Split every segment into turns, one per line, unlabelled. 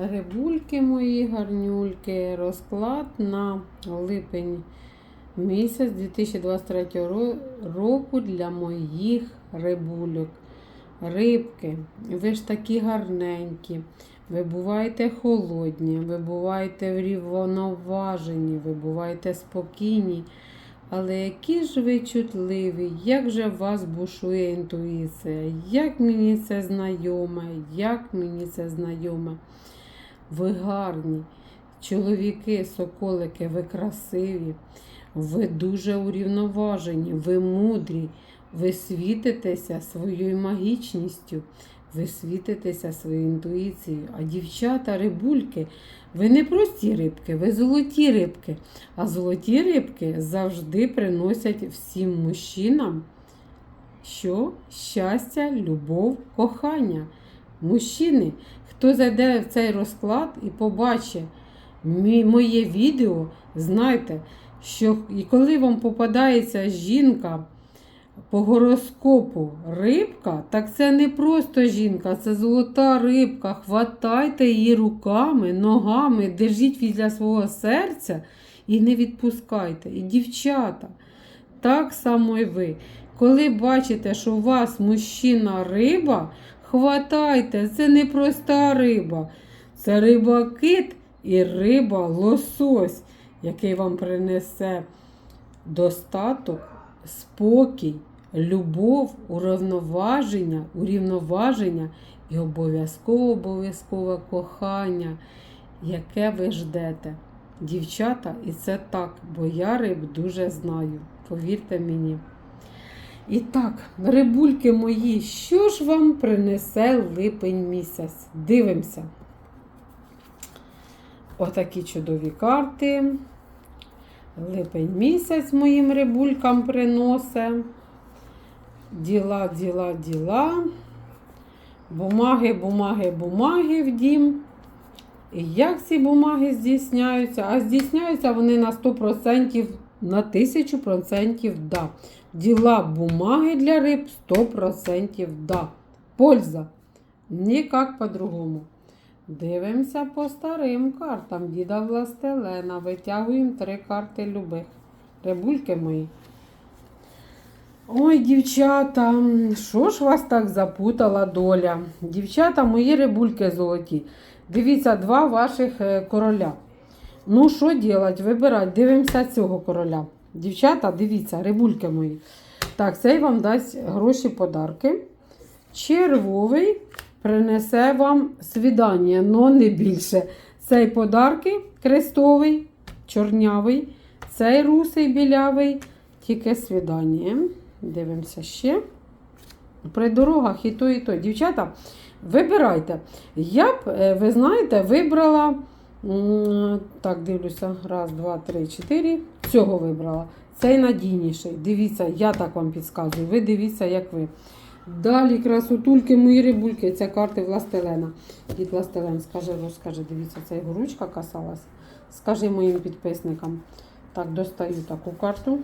Рибульки мої гарнюльки. Розклад на липень місяць 2023 року для моїх рибульок. Рибки, ви ж такі гарненькі. Ви буваєте холодні, ви буваєте врівноважені, ви буваєте спокійні. Але які ж ви чутливі, як же вас бушує інтуїція, як мені це знайоме, як мені це знайоме. Ви гарні, чоловіки, соколики, ви красиві, ви дуже урівноважені, ви мудрі, ви світитеся своєю магічністю, ви світитеся своєю інтуїцією. А дівчата, рибульки, ви не прості рибки, ви золоті рибки. А золоті рибки завжди приносять всім мужчинам що щастя, любов, кохання. Мужчини, хто зайде в цей розклад і побачить моє відео, знайте, що і коли вам попадається жінка по гороскопу рибка, так це не просто жінка, це золота рибка. Хватайте її руками, ногами, держіть біля свого серця і не відпускайте. І дівчата, так само і ви. Коли бачите, що у вас мужчина риба, хватайте, це не проста риба. Це риба кит і риба лосось, який вам принесе достаток, спокій, любов, урівноваження, урівноваження і обов'язково обов'язкове кохання, яке ви ждете. Дівчата, і це так, бо я риб дуже знаю. Повірте мені. І так, рибульки мої, що ж вам принесе липень місяць? Дивимося. Отакі чудові карти. Липень місяць моїм рибулькам приносить. Діла, діла, діла. Бумаги, бумаги, бумаги в дім. І як ці бумаги здійсняються? А здійсняються вони на 100%, на 1000% да. Діла бумаги для риб 100% да. Польза. Ніяк по-другому. Дивимося по старим картам. Діда Властелена. Витягуємо три карти любих. Рибульки мої. Ой, дівчата, що ж вас так запутала доля? Дівчата, мої рибульки золоті. Дивіться, два ваших е, короля. Ну, що робити? Вибирать. Дивимося цього короля. Дівчата, дивіться, рибульки мої. Так, цей вам дасть гроші подарки. Червовий принесе вам свідання, але не більше. Цей подарки крестовий, чорнявий, цей русий білявий, тільки свідання. Дивимося ще. При дорогах і то, і то. Дівчата, вибирайте. Я б, е, ви знаєте, вибрала. Так, дивлюся. Раз, два, три, чотири. Цього вибрала. Цей надійніший. Дивіться, я так вам підказую. Ви дивіться, як ви. Далі красотульки, мої рибульки. Це карти Властелена. Дід Властелен скаже, розкаже, дивіться, цей горучка касалась. Скажи моїм підписникам. Так, достаю таку карту.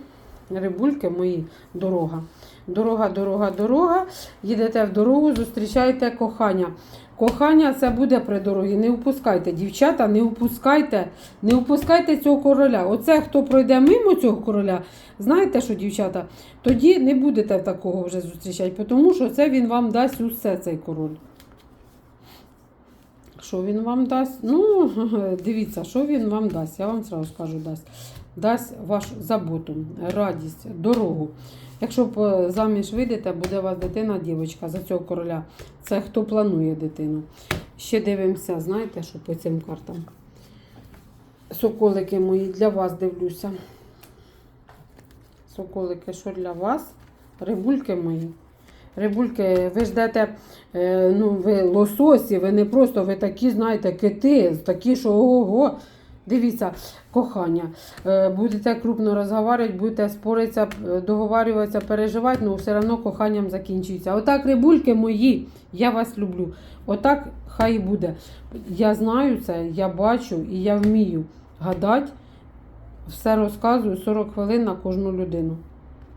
Рибульки мої, дорога. Дорога, дорога, дорога. Їдете в дорогу, зустрічаєте кохання. Кохання це буде при дорогі. Не впускайте, дівчата, не впускайте, не впускайте цього короля. Оце хто пройде мимо цього короля, знаєте що, дівчата, тоді не будете такого вже зустрічати, тому що це він вам дасть усе цей король. Що він вам дасть? Ну, дивіться, що він вам дасть. Я вам зразу скажу, дасть. Дасть вашу заботу, радість, дорогу. Якщо заміж вийдете, буде у вас дитина, дівчинка за цього короля. Це хто планує дитину. Ще дивимося, знаєте, що по цим картам. Соколики мої, для вас дивлюся. Соколики, що для вас? Рибульки мої. Рибульки, ви ждете, е, ну, ви лососі, ви не просто, ви такі, знаєте, кити, такі, що ого-го. Дивіться, кохання. Е, Будете крупно розговорювати, будете споритися, е, договарюватися, переживати, але все одно коханням закінчується. Отак, рибульки мої, я вас люблю. Отак хай буде. Я знаю це, я бачу і я вмію гадати. Все розказую 40 хвилин на кожну людину.